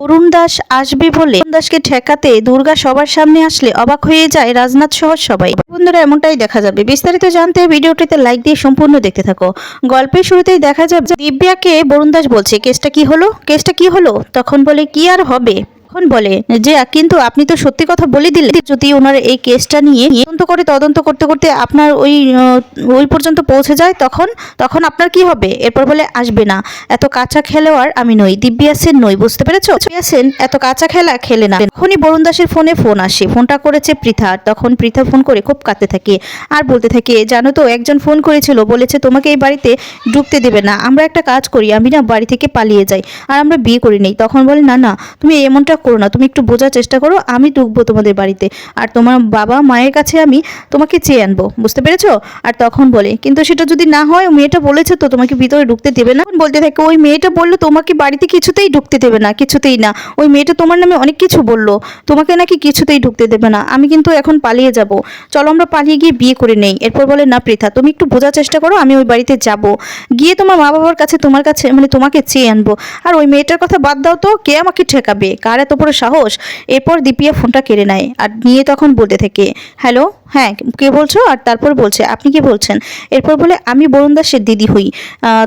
অরুণ দাস আসবে বলে অরুণ দাসকে ঠেকাতে দুর্গা সবার সামনে আসলে অবাক হয়ে যায় রাজনাথ সহ সবাই। বন্ধুরা, এমনটাই দেখা যাবে। বিস্তারিত জানতে ভিডিওটিতে লাইক দিয়ে সম্পূর্ণ দেখতে থাকো। গল্পের শুরুতেই দেখা যাবে দিব্যাকে বরুণ দাস বলছে, কেসটা কি হলো? কেসটা কি হলো? তখন বলে, কি আর হবে? তখন বলে। যে, কিন্তু আপনি তো সত্যি কথা বলে দিলেন। যদি ওনার এই কেসটা নিয়ে তদন্ত করে তদন্ত করতে করতে আপনার ওই ওই পর্যন্ত পৌঁছে যায়, তখন তখন আপনার কি হবে? এরপর বলে, আসবে না। এত কাঁচা খেলোয়াড় আমি নই। দিব্যা সেন নই, বুঝতে পেরেছ? দিব্যা সেন এত কাঁচা খেলা খেলে না। তখনই বরুণ দাসের ফোনে ফোন আসে। ফোনটা করেছে পৃথা। তখন পৃথা ফোন করে খুব কাঁদতে থাকে। আর বলতে থাকে, জানো তো, একজন ফোন করেছিল। বলেছে, তোমাকে এই বাড়িতে ঢুকতে দেবে না। আমরা একটা কাজ করি। আমি না বাড়ি থেকে পালিয়ে যাই। আর আমরা বিয়ে করি নেই। তখন বলে, না না, তুমি এমনটা করো না, তুমি একটু বোঝার চেষ্টা করো, আমি ঢুকবো তোমাদের বাড়িতে। আর তোমার বাবা মায়ের কাছে আমি তোমাকে চেয়ে আনব, বুঝতে পেরেছ? আর তখন বলে, কিন্তু সেটা যদি না হয় মেয়েটা বলেছে তো তোমাকে ভিতরে ঢুকতে দেবে না। বলতে থাকে, ওই মেয়েটা বলল তোমাকে বাড়িতে কিছুতেই ঢুকতে দেবে না, কিছুতেই না। ওই মেয়েটা তোমার নামে অনেক কিছু বলল, তোমাকে নাকি কিছুতেই ঢুকতে দেবে না। আমি কিন্তু এখন পালিয়ে যাব। চলো আমরা পালিয়ে গিয়ে বিয়ে করে নেই। এরপর বলে, না পৃথা, তুমি একটু বোঝার চেষ্টা করো, আমি ওই বাড়িতে যাব। গিয়ে তোমার মা বাবার কাছে তোমার কাছে মানে তোমাকে চেয়ে আনব। আর ওই মেয়েটার কথা বাদ দাও তো, কে আমাকে ঠেকাবে? কার এত বড় সাহস? এরপর দীপিয়া ফোনটা কেড়ে নেয় আর নিয়ে তখন বলতে থাকে হ্যালো? হ্যাঁ কে বলছো? আর তারপর বলছে, আপনি কি বলছেন? এরপর বলে, আমি বরুণ দাসের দিদি হই।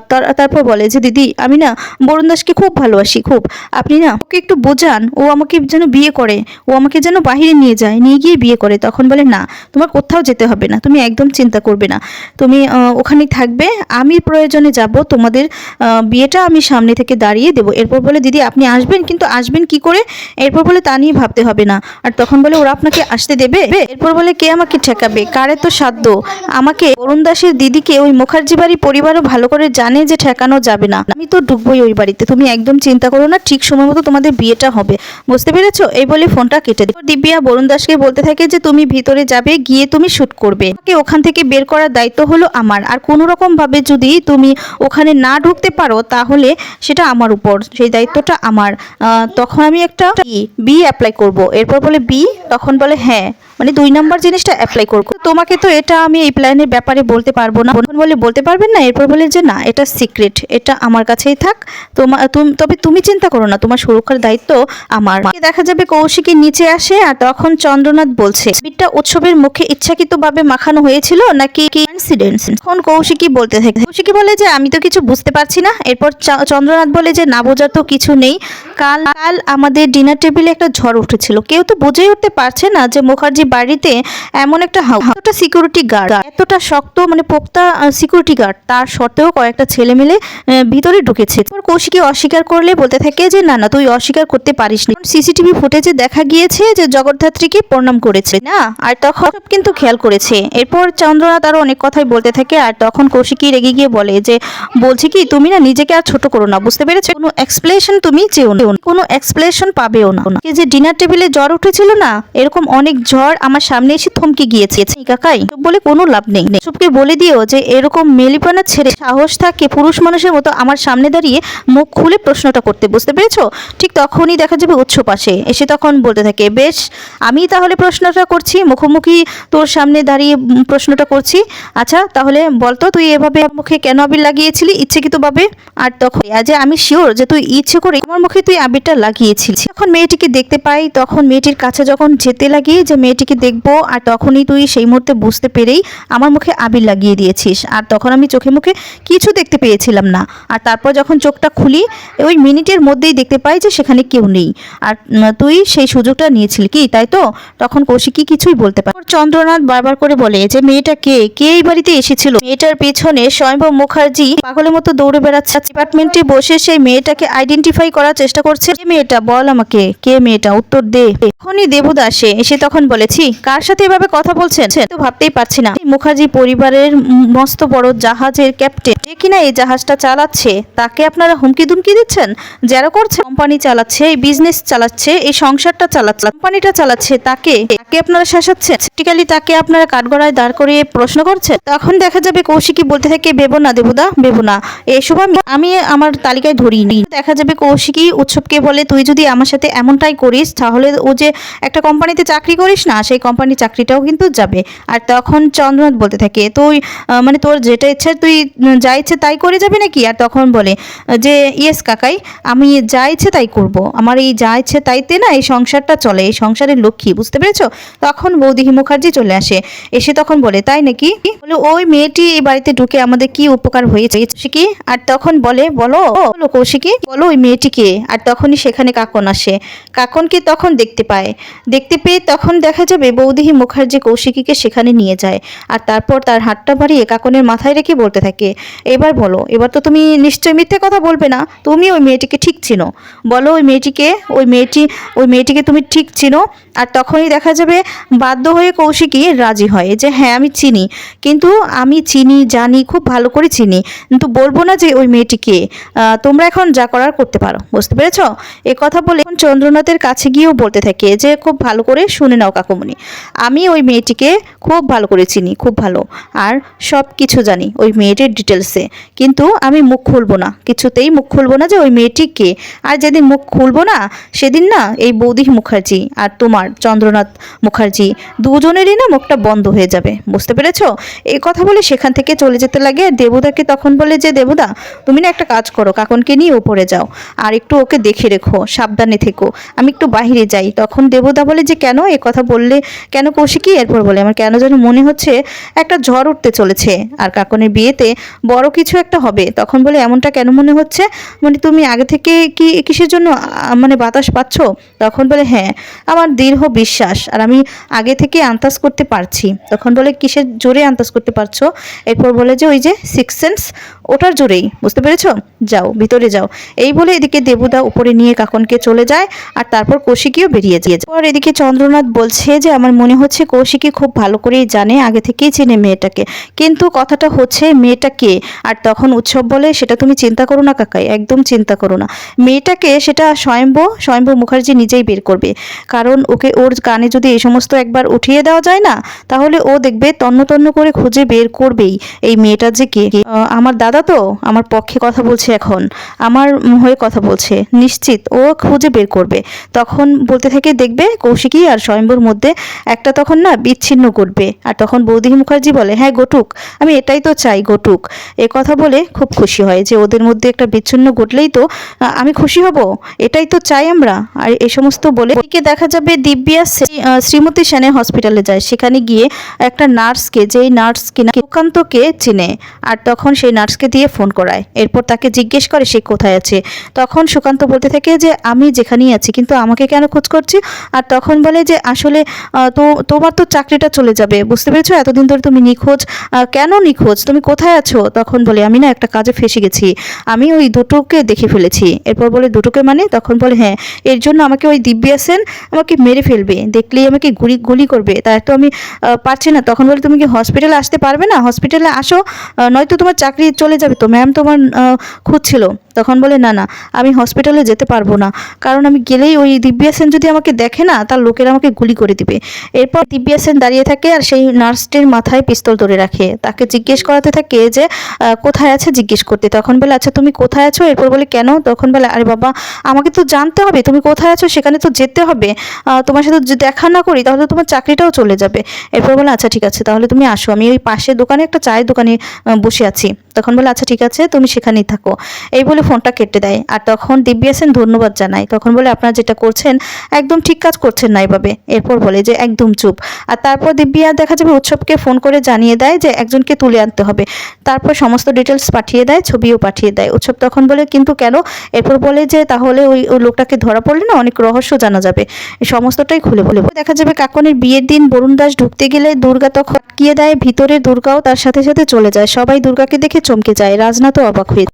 তার- তারপর বলে যে, দিদি, আমি না বরুণ দাসকে খুব ভালোবাসি, খুব। আপনি না ওকে একটু বোঝান, ও আমাকে যেন বিয়ে করে, ও আমাকে যেন বাইরে নিয়ে যায়, নিয়ে গিয়ে বিয়ে করে। তখন বলে, না, তোমার কোথাও যেতে হবে না, তুমি একদম চিন্তা করবে না। তুমি ওখানেই থাকবে, আমি প্রয়োজনে যাব, তোমাদের বিয়েটা আমি সামনে থেকে দাঁড়িয়ে দেবো। এরপর বলে, দিদি, আপনি আসবেন, কিন্তু আসবেন কি করে? এরপর বলে, তা নিয়ে ভাবতে হবে না। আর তখন বলে, ওরা আপনাকে আসতে দেবে? এরপর বলে, কে আমাকে ঠেকাবে? কারে তো সাধ্য? আমাকে অরুণ দাসের দিদিকে ওই মুখার্জি বাড়ি পরিবারও ভালো করে জানে যে ঠেকানো যাবে না। আমি তো ঢুকবোই ওই বাড়িতে। তুমি একদম চিন্তা করো না, ঠিক সময় মতো তোমাদের বিয়েটা হবে। বুঝতে পেরেছ? এই বলে ফোনটা কেটে দিই দিব্যা বরুণ দাসকে বলতে থাকে যে তুমি ভিতরে যাবে, গিয়ে তুমি শুট করবে। আমাকে ওখান থেকে বের করার দায়িত্ব হলো আমার। আর কোনো রকম ভাবে যদি তুমি ওখানে না ঢুকতে পারো, তাহলে সেটা আমার উপর। সেই দায়িত্বটা আমার। তখন আমি একটা বি অ্যাপ্লাই করব। এরপর বলে বি, তখন বলে হ্যাঁ। মানে দুই নম্বর জিনিসটা অ্যাপ্লাই করব তোমাকে তো এটা আমি এই প্ল্যানের ব্যাপারে বলতে পারব না। বলে বলতে পারবেন না, এরপর বলে যে না, এটা সিক্রেট এটা আমার কাছেই থাক। তোমার তবে তুমি চিন্তা করো না, তোমার সুরক্ষার দায়িত্ব আমার। দেখা যাবে কৌশিকী নিচে আসে আর তখন চন্দ্রনাথ বলছে বিটটা উৎসবের মুখে ইচ্ছাকৃতভাবে মাখানো হয়েছিল নাকি ইনসিডেন্টস তখন কৌশিকী বলতে থাকে, কৌশিকী বলে যে, আমি তো কিছু বুঝতে পারছি না। এরপর চন্দ্রনাথ বলে যে, না বোঝার তো কিছু নেই। কাল কাল আমাদের ডিনার টেবিলে একটা ঝড় উঠেছিল। কেউ তো বুঝেই উঠতে পারছে না যে, মুখার্জি বাড়িতে এমন একটা এতটা সিকিউরিটি গার্ড এতটা শক্ত মানে পোক্তা সিকিউরিটি গার্ড তার সত্ত্বেও কয়েকটা ছেলে মিলে ভিতরে ঢুকেছে। কৌশিকী অস্বীকার করলে বলতে থাকে যে, না না, তুই অস্বীকার করতে পারিস না। সিসিটিভি ফুটেজে দেখা গিয়েছে যে, জগদ্ধাত্রীকে প্রণাম করেছে। না, আর তখন কিন্তু খেয়াল করেছে। এরপর চন্দ্রনাথ আরও অনেক কথাই বলতে থাকে, আর তখন কৌশিকী রেগে গিয়ে বলে যে, বলছি কি, তুমি না নিজেকে আর ছোট করো না, বুঝতে পেরেছ? কোনো এক্সপ্লেশন তুমি চেও না। কোনো এক্সপ্লেশন পাবেও না। যে ডিনার টেবিলে জ্বর উঠেছিল না, এরকম অনেক ঝড় আমার সামনে এসে থমকে গিয়েছে। কাকাই বলে কোনো লাভ নেই। চুপকে বলে দিও যে, এরকম মেলিপানা ছেড়ে সাহস থাকে পুরুষ মানুষের মতো আমার সামনে দাঁড়িয়ে মুখ খুলে প্রশ্নটা করতে, বুঝতে পেরেছ? ঠিক তখনই দেখা যাবে উৎস পাশে এসে তখন বলতে থাকে, বেশ, আমি তাহলে প্রশ্নটা করছি, মুখোমুখি তোর সামনে দাঁড়িয়ে প্রশ্নটা করছি। আচ্ছা তাহলে বলতো তুই এভাবে মুখে কেন আবির লাগিয়েছিলি? ইচ্ছেকৃতভাবে? আর তখন আজ আমি শিওর যে তুই ইচ্ছে করে আমার মুখে তুই আবিরটা লাগিয়েছিলি। যখন মেয়েটিকে দেখতে পাই, তখন মেয়েটির কাছে যখন যেতে লাগি যে মেয়েটিকে দেখব আর তখনই তুই সেই মুহূর্তে বুঝতে পেরেই আমার মুখে আবির লাগিয়ে দিয়েছিস। আর তখন আমি চোখে মুখে কিছু দেখতে পেয়েছিলাম না। আর তারপর যখন চোখটা খুলি, ওই মিনিটের মধ্যেই দেখতে পাই যে সেখানে কেউ নেই। আর তুই সেই সুযোগটা নিয়েছিলি কি, তাই তো? তখন কৌশিকী কিছুই বলতে পারে চন্দ্রনাথ বারবার করে বলে যে, মেয়েটা কে? কে এই বাড়িতে এসেছিল? মেয়েটার পেছনে স্বয়ম্ভব মুখার্জি পাগলের মতো দৌড়ে বেড়াচ্ছে। ডিপার্টমেন্টে বসে সেই মেয়েটাকে আইডেন্টিফাই করার চেষ্টা করছে। মেয়েটা? বল আমাকে। কে মেয়েটা? উত্তর দে। তখনই দেবদাসে এসে তখন বলেছি, কার সাথে এভাবে কথা বলছেন? তো ভাবতেই পারছি না। মুখার্জি পরিবারের মস্ত বড় জাহাজের ক্যাপ্টেন যে কিনা এই জাহাজটা চালাচ্ছে? তাকে আপনারা হুমকি দুমকি দিচ্ছেন? যারা করছে, কোম্পানি চালাচ্ছে, এই বিজনেস চালাচ্ছে, এই সংসারটা চালাচ্ছে, কোম্পানিটা চালাচ্ছে, তাকে? তাকে আপনারা শাসাচ্ছেন? প্র্যাকটিক্যালি তাকে আপনারা কাঠগড়ায় দাঁড় করিয়ে প্রশ্ন করছেন? তখন দেখা যাবে কৌশিকী বলতে থাকে বেবো না দেবুদা বেবো না। এসব আমি আমি আমার তালিকায় ধরিনি। দেখা যাবে কৌশিকী উৎসবকে বলে, তুই যদি আমার সাথে এমনটাই করিস, তাহলে ও যে একটা কোম্পানিতে চাকরি করিস না সেই কোম্পানির চাকরিটাও কিন্তু যাবে। আর তখন চন্দ্রনাথ বলতে থাকে, তুই মানে তোর যেটা ইচ্ছা, তুই যা ইচ্ছে তাই করে যাবি নাকি? আর তখন বলে যে, ইয়েস কাকাই, আমি যা ইচ্ছে তাই করব। আমার এই যা ইচ্ছে তাইতে না এই সংসারটা চলে, এই সংসারের লক্ষ্মী, বুঝতে পেরেছ? তখন বৌদিহি মুখার্জি চলে আসে। এসে তখন বলে, তাই নাকি? বলে, ওই মেয়েটি এই বাড়িতে ঢুকে আমাদের কি উপকার হয়েছে, কৌশিকী? আর তখন বলে, বলো বলো কৌশিকী, বলো ওই মেয়েটিকে আর তখনই সেখানে কাকন আসে। কাকনকে তখন দেখতে পায়। দেখতে পেয়ে তখন দেখা যাবে, বৌদিহি মুখার্জি কৌশিকীকে সেখানে নিয়ে যায় আর তারপর তার হাতটা বাড়িয়ে কাকনের মাথায় রেখে বলতে থাকে, এবার বলো, এবার তো তুমি নিশ্চয়ই মিথ্যে কথা বলবে না, তুমি ওই মেয়েটিকে ঠিক চিনো। বলো ওই মেয়েটিকে, ওই মেয়েটি, ওই মেয়েটিকে তুমি ঠিক চিনো? আর তখনই দেখা যাবে বাধ্য হয়ে কৌশিকী রাজি হয় যে হ্যাঁ আমি চিনি, কিন্তু আমি চিনি, জানি, খুব ভালো করে চিনি, কিন্তু বলব না যে ওই মেয়েটিকে তোমরা এখন যা করার করতে পারো, বুঝতে পেরেছ? এ কথা বলে চন্দ্রনাথের কাছে গিয়েও বলতে থাকে যে, খুব ভালো করে শুনে নাও কাকুমণি আমি ওই মেয়েটিকে খুব ভালো করে চিনি, খুব ভালো। আর সব কিছু জানি ওই মেয়েটির ডিটেলসে কিন্তু আমি মুখ খুলবো না, কিছুতেই মুখ খুলবো না যে ওই মেয়েটি কে। আর যেদিন মুখ খুলবো না, সেদিন না এই বৌদি মুখার্জি আর তোমার চন্দ্রনাথ মুখার্জি দুজনেরই না মুখটা বন্ধ হয়ে যাবে, বুঝতে পেরেছ? এই কথা বলে সেখান থেকে চলে যেতে লাগে। দেবুদাকে তখন বলে যে, দেবুদা, তুমি না একটা কাজ করো, কাকনকে নিয়ে উপরে যাও। আর একটু ওকে দেখে রেখো, সাবধানে থেকো। আমি একটু বাইরে যাই। তখন দেবুদা বলে যে, কেন? এ কথা বললে কেন কৌশিকী? এরপর বলে, আমার কেন যেন মনে হচ্ছে একটা ঝড় উঠতে চলেছে, আর কাকনের বিয়েতে বড় কিছু একটা হবে। তখন বলে, এমনটা কেন মনে হচ্ছে? মানে তুমি আগে থেকে কি কিসের জন্য মানে বাতাস পাচ্ছ? তখন বলে হ্যাঁ আমার দীর্ঘ বিশ্বাস, আর আমি আগে থেকে আন্দাজ করতে পারছি। তখন বলে, কিসের জোরে আন্দাজ করতে পারছ? এরপর বলে যে, ওই যে সিক্স সেন্স ওটার জোরেই, বুঝতে পেরেছ? যাও, ভিতরে যাও। এই বলে এদিকে দেবুদা উপরে নিয়ে কাকনকে চলে যায়, আর তারপর কৌশিকীও বেরিয়ে পর এদিকে চন্দ্রনাথ বলছে যে আমার মনে হচ্ছে কৌশিকী খুব ভালো করেই জানে, আগে থেকেই চেনে মেয়েটাকে। কিন্তু কথাটা হচ্ছে, মেয়েটা কে? আর তখন উৎসব বলে, সেটা তুমি চিন্তা করো না কাকাই, একদম চিন্তা করো না। মেয়েটাকে সেটা স্বয়ম্ভ স্বয়ম্ভ মুখার্জি নিজেই বের করবে। কারণ ওকে ওর কানে যদি এই সমস্ত একবার উঠিয়ে দেওয়া যায় না, তাহলে ও দেখবে তন্ন তন্ন করে খুঁজে বের করবেই এই মেয়েটা যে কে। আমার দাদা তো আমার পক্ষে কথা বলছে এখন। আমার হয়ে কথা বলছে। নিশ্চিত ও খুঁজে বের করবে। তখন বলতে থাকে, দেখবে কৌশিকী আর স্বয়ম্বর মধ্যে একটা তখন না বিচ্ছিন্ন ঘটবে আর তখন বৌদি মুখার্জি বলে হ্যাঁ ঘটুক, আমি এটাই তো চাই, ঘটুক। এ কথা বলে খুব খুশি হয় যে ওদের মধ্যে একটা বিচ্ছিন্ন ঘটলেই তো আমি খুশি হব, এটাই তো চাই আমরা। আর এই সমস্ত বলে দেখা যাবে দিব্যা শ্রীমতী সেনের হসপিটালে যায়। সেখানে গিয়ে একটা নার্সকে, যেই নার্স কিনা সুকান্তকে চিনে। আর তখন সেই নার্সকে দিয়ে ফোন করায়। এরপর তাকে জিজ্ঞেস করে সে কোথায় আছে। তখন সুকান্ত বলতে থাকে যে, আমি যেখানেই আছি, কিন্তু আমাকে কেন খোঁজ করছি? আর তখন বলে যে, আসলে তো তোমার তো চাকরিটা চলে যাবে, বুঝতে পেরেছ? এতদিন ধরে তুমি নিখোঁজ কেন নিখোঁজ? তুমি কোথায় আছো? তখন বলে, আমি না একটা কাজে ফেসে গেছি। আমি ওই দুটোকে দেখে ফেলেছি। এরপর বলে, দুটোকে মানে? তখন বলে হ্যাঁ এর জন্য আমাকে ওই দিব্যা সেন আমাকে মেরে ফেলবে। দেখলেই আমাকে গুলি গুলি করবে। তাই তো আমি পারছি না। তখন বলে, তুমি কি হসপিটালে আসতে পারবে না? হসপিটালে আসো। নয়তো তোমার চাকরি চলে যাবে তো? ম্যাম তোমার খুঁজছিল। তখন বলে, না না, আমি হসপিটালে যেতে পারব না। কারণ আমি গেলেই ওই দিব্যা সেন যদি আমাকে দেখে না, তার লোকেরা আমাকে গুলি করে দিবে। এরপর দিব্যা সেন দাঁড়িয়ে থাকে আর সেই নার্সটির মাথায় পিস্তল ধরে রাখে। তাকে জিজ্ঞেস করাতে থাকে যে কোথায় আছে? জিজ্ঞেস করতে। তখন বলে আচ্ছা তুমি কোথায় আছো? এরপর বলে, কেন? তখন বলে, আরে বাবা, আমাকে তো জানতে হবে। তুমি কোথায় আছো? সেখানে তো যেতে হবে। তোমার সাথে দেখা না করি, তাহলে তোমার চাকরিটাও চলে যাবে। এরপর বলে আচ্ছা ঠিক আছে, তাহলে তুমি আসো। আমি ওই পাশের দোকানে একটা চায়ের দোকানে বসে আছি। তখন বলে আচ্ছা ঠিক আছে, তুমি সেখানেই থাকো। এই বলে ফোনটা কেটে দেয়। আর তখন দিব্যা সেন ধন্যবাদ জানায়। তখন বলে, আপনারা যেটা করছেন, একদম ঠিক কাজ করছেন না এভাবে। এরপর বলে যে, একদম চুপ। আর তারপর দিব্যা দেখা যাবে উৎসবকে ফোন করে জানিয়ে দেয় যে, একজনকে তুলে আনতে হবে। তারপর সমস্ত ডিটেলস পাঠিয়ে দেয়, ছবিও পাঠিয়ে দেয়। উৎসব তখন বলে, কিন্তু কেন? এরপর বলে যে, তাহলে ওই ওই লোকটাকে ধরা পড়লে না অনেক রহস্য জানা যাবে। সমস্তটাই খুলে বলে। দেখা যাবে কাকনের বিয়ের দিন বরুণ দাস ঢুকতে গেলে দুর্গা তখন আটকিয়ে দেয়। ভিতরে দুর্গাও তার সাথে সাথে চলে যায়। সবাই দুর্গাকে দেখে চমকে যায়। রাজনাথও অবাক হয়ে